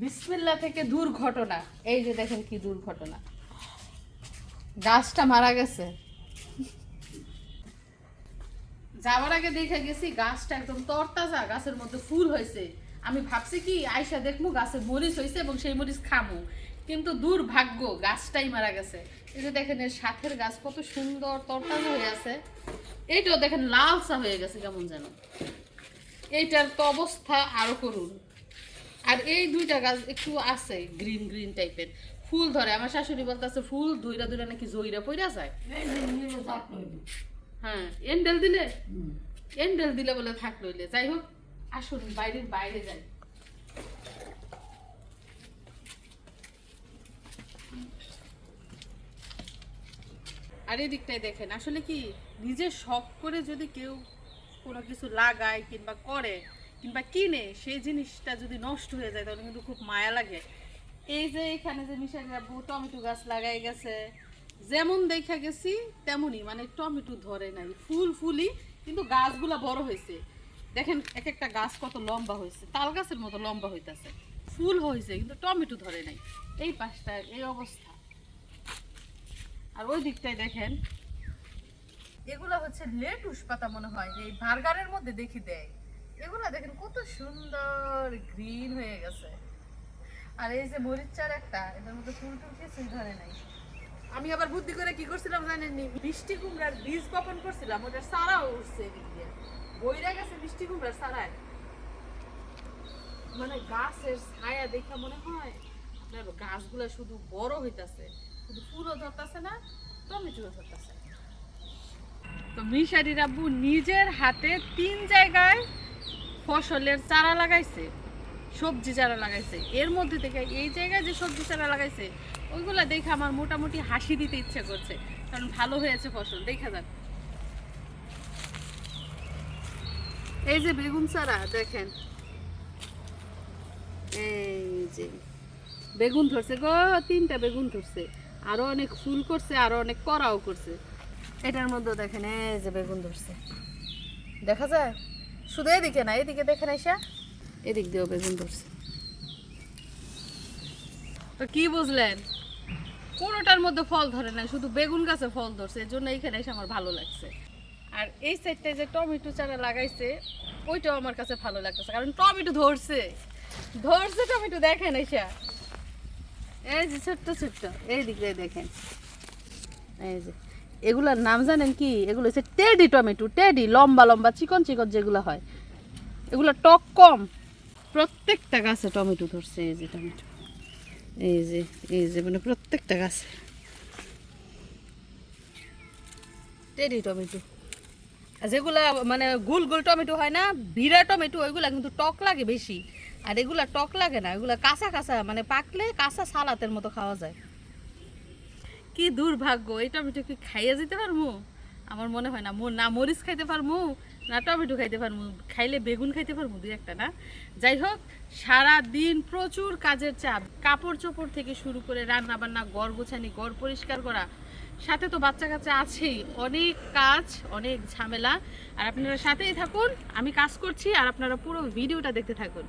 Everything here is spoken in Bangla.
বিসমিল্লা থেকে দুর্ঘটনা। এই যে দেখেন কি দুর্ঘটনা। গাছটা মারা গেছে। যাওয়ার আগে দেখে গেছি, গাছটা একদম তরতাজা, গাছের মধ্যে ফুল হয়েছে। আমি ভাবছি কি আয়সা দেখব গাছে মরিচ হয়েছে এবং সেই মরিচ খামু। কিন্তু দুর্ভাগ্য, গাছটাই মারা গেছে। এই যে দেখেন, এর সাথের গাছ কত সুন্দর তরতাজা হয়ে আছে। এইটাও দেখেন লালসা হয়ে গেছে কেমন যেন। এইটার তো অবস্থা আরও করুন। আর এই দুইটা গাছ একটু আছে গ্রিন গ্রিন টাইপের ফুল ধরে আমার শাশুড়ি বলতেছে ফুল দুইটা দুইটা নাকি জইরা পইরা যায়? হ্যাঁ এন্ডেল দিলে? এন্ডেল দিলে বলে থাক লইলে যাই হোক আসুন বাইরের বাইরে যাই। আর এই দিকটাই দেখেন আসলে কি নিজে শখ করে যদি কেউ কোনো কিছু লাগায় কিংবা করে কিংবা কিনে সেই জিনিসটা যদি নষ্ট হয়ে যায়, তাহলে কিন্তু খুব মায়া লাগে। এই যে এখানে যে মিশাই বাবু টমেটো গাছ লাগাই গেছে, যেমন দেখা গেছি তেমনই মানে টমেটো ধরে নাই, ফুল ফুলই, কিন্তু গাছগুলা বড় হয়েছে। দেখেন এক একটা গাছ কত লম্বা হয়েছে, তাল গাছের মতো লম্বা হইতেছে। ফুল হয়েছে, কিন্তু টমেটো ধরে নাই। এই পাশটা, এই অবস্থা। আর ওই দিকটায় দেখেন, এগুলা হচ্ছে লেটুস পাতা মনে হয় এই বার্গারের মধ্যে দেখি দেয়। দেখেন কত সুন্দর গ্রিন হয়ে গেছে। আর এই যে মরিচার একটা, এটার মধ্যে ফুল ধরে নাই। আমি আবার বুদ্ধি করে কি করছিলাম জানেন নি? মিষ্টি কুমড়ার বীজ বপন করছিলাম সারাও উঠছে বইরা গেছে কুমড়ার সারায় মানে গাছের ছায়া দেখা মনে হয় গাছগুলা শুধু বড় হইতাছে, শুধু ফুলও ধরতেছে না, টমেটোও ধরতেছে। তো মিশারির আব্বু নিজের হাতে তিন জায়গায় ফসলের চারা লাগাইছে, সবজি চারা লাগাইছে। এর মধ্যে থেকে এই জায়গায় যে সবজি চারা লাগাইছে, ওইগুলা দেখে আমার মোটামুটি হাসি দিতে ইচ্ছে করছে। কারণ ভালো হয়েছে ফসল, দেখা যাক। এই যে বেগুন চারা, দেখেন। এই যে বেগুন ধরছে গো, তিনটা বেগুন ধরছে। আরও অনেক ফুল করছে, আরও অনেক করাও করছে। এটার মধ্যে দেখেন, এই যে বেগুন ধরছে। দেখা যায়? শুধু এদিকে না এদিকে দেখেন আইসা। এদিক দিয়েও বেগুন ধরছে। তো কি বুঝলেন? কোনোটার মধ্যে ফল ধরে না শুধু বেগুন গাছে ফল ধরছে এর জন্য এইখানে এসে আমার ভালো লাগছে। আর এই সাইডটায় যে টমেটো চারা লাগাইছে ওইটাও আমার কাছে ভালো লাগতেছে কারণ টমেটো ধরছে। ধরছে টমেটো দেখেন এসা এই যে ছোট্ট ছোট্ট এই দিক দিয়ে দেখেন। এই যে। এগুলার নাম জানেন কি? এগুলো হচ্ছে টেডি টমেটো, টেডি, লম্বা লম্বা, চিকন চিকন যেগুলো হয়। এগুলো টক কম। প্রত্যেকটা গাছে টমেটো ধরছে, এই যে টমেটো। এই যে এই যে মানে প্রত্যেকটা গাছে। Teddy tomato. যেগুলা মানে গোল গোল টমেটো হয় না ভিড়া টমেটো, ওইগুলা কিন্তু টক লাগে বেশি। আর এগুলা টক লাগে না, এগুলা কাঁচা কাঁচা মানে পাকলে কাঁচা সালাতের মতো খাওয়া যায়। কি দুর্ভাগ্য এই টমেটো কি খাইয়ে যেতে পারব আমার মনে হয় না না, মরিচ খাইতে পারব না টমেটো খাইতে পারব খাইলে বেগুন খাইতে পারব দুই একটা না? যাই হোক সারা দিন প্রচুর কাজের চাপ। কাপড় চোপড় থেকে শুরু করে রান্না বান্না গড় গোছানি গড় পরিষ্কার করা, সাথে তো বাচ্চা কাচ্চা আছেই, অনেক কাজ, অনেক ঝামেলা। আর আপনারা সাথেই থাকুন, আমি কাজ করছি, আর আপনারা পুরো ভিডিওটা দেখতে থাকুন।